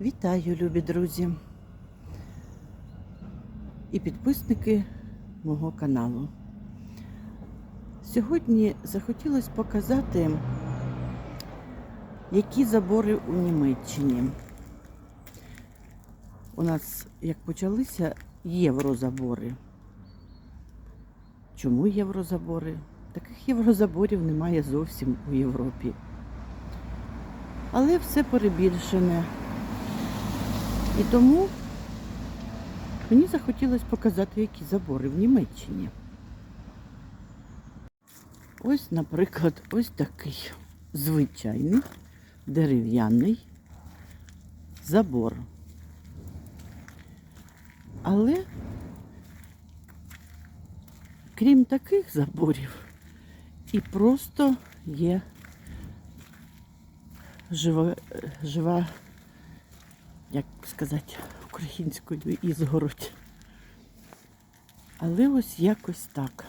Вітаю, любі друзі і підписники мого каналу. Сьогодні захотілося показати, які забори у Німеччині. У нас, як почалися, єврозабори. Чому єврозабори? Таких єврозаборів немає зовсім у Європі. Але все перебільшене. І тому мені захотілося показати, які забори в Німеччині. Ось, наприклад, ось такий звичайний дерев'яний забор. Але крім таких заборів, і просто є жива, жива як сказати, українською ізгородь. Але ось якось так.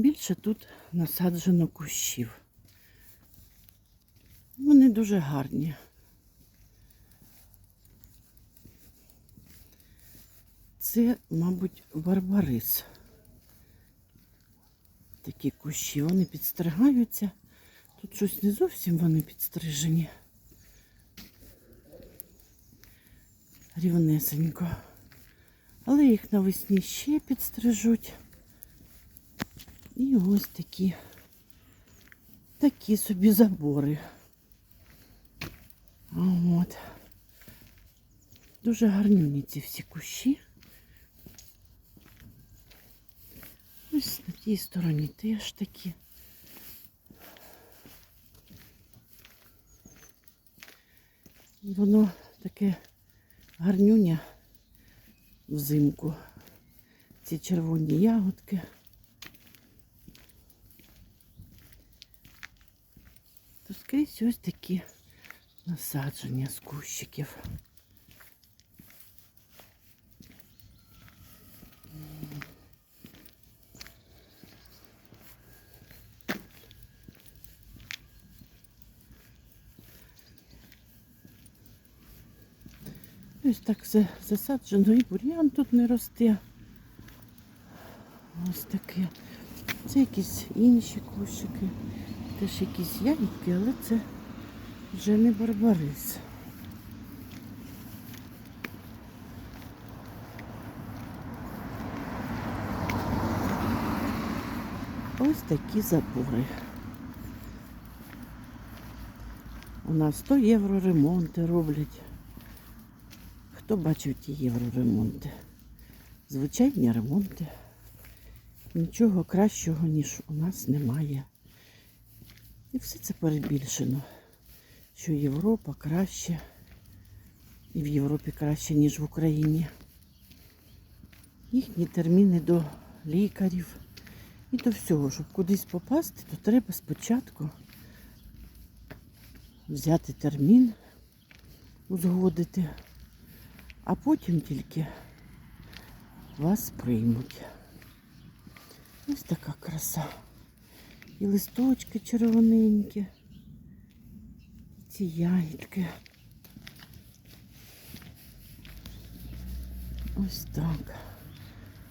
Більше тут насаджено кущів. Вони дуже гарні. Це, мабуть, барбарис. Такі кущі, вони підстригаються. Тут щось не зовсім вони підстрижені. Рівнесенько. Але їх навесні ще підстрижуть. І ось такі, такі собі забори. От. Дуже гарнюні ці всі кущі. Ось на тій стороні теж такі. Воно таке гарнюня взимку. Ці червоні ягодки. То скрізь ось такі насадження з кущиків. Ось так все засаджено і бур'ян тут не росте. Ось таке. Це якісь інші кущики. Теж якісь ягідки, але це вже не барбарис. Ось такі забори. У нас 100 євро ремонти роблять. Хто бачив ті євроремонти? Звичайні ремонти. Нічого кращого, ніж у нас немає. І все це перебільшено, що Європа краще, і в Європі краще, ніж в Україні. Їхні терміни до лікарів і до всього, щоб кудись попасти, то треба спочатку взяти термін, узгодити, а потім тільки вас приймуть. Ось така краса. І листочки червоненькі. Ці ягідки. Ось так.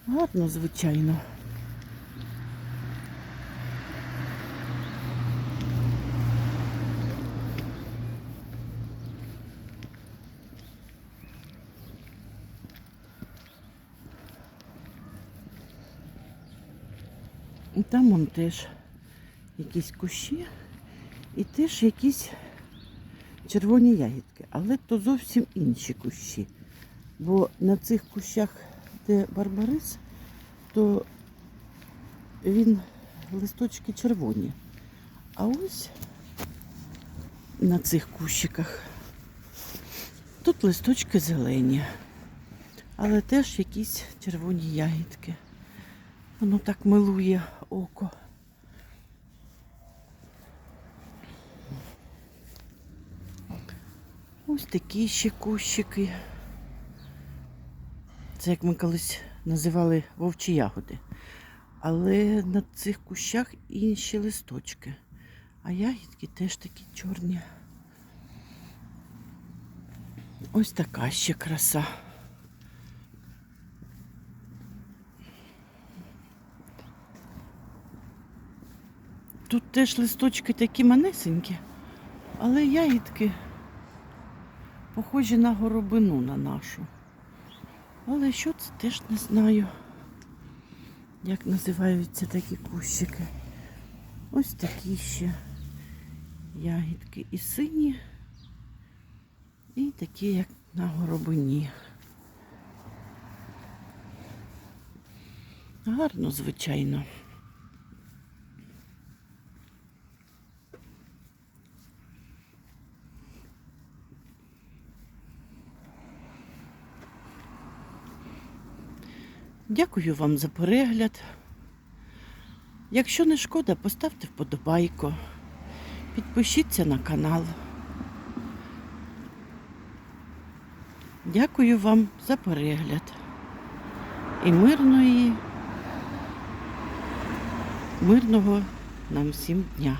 Гарно, звичайно. Там он теж якісь кущі і теж якісь червоні ягідки, але то зовсім інші кущі. Бо на цих кущах, де барбарис, то він листочки червоні. А ось на цих кущиках тут листочки зелені. Але теж якісь червоні ягідки. Воно так милує око. Ось такі ще кущики. Це як ми колись називали вовчі ягоди. Але на цих кущах інші листочки. А ягідки теж такі чорні. Ось така ще краса. Тут теж листочки такі манесенькі, але ягідки похожі на горобину на нашу. Але що це теж не знаю, як називаються такі кущики. Ось такі ще ягідки і сині, і такі, як на горобині. Гарно, звичайно. Дякую вам за перегляд. Якщо не шкода, поставте вподобайку. Підпишіться на канал. Дякую вам за перегляд. І мирної, мирного нам всім дня.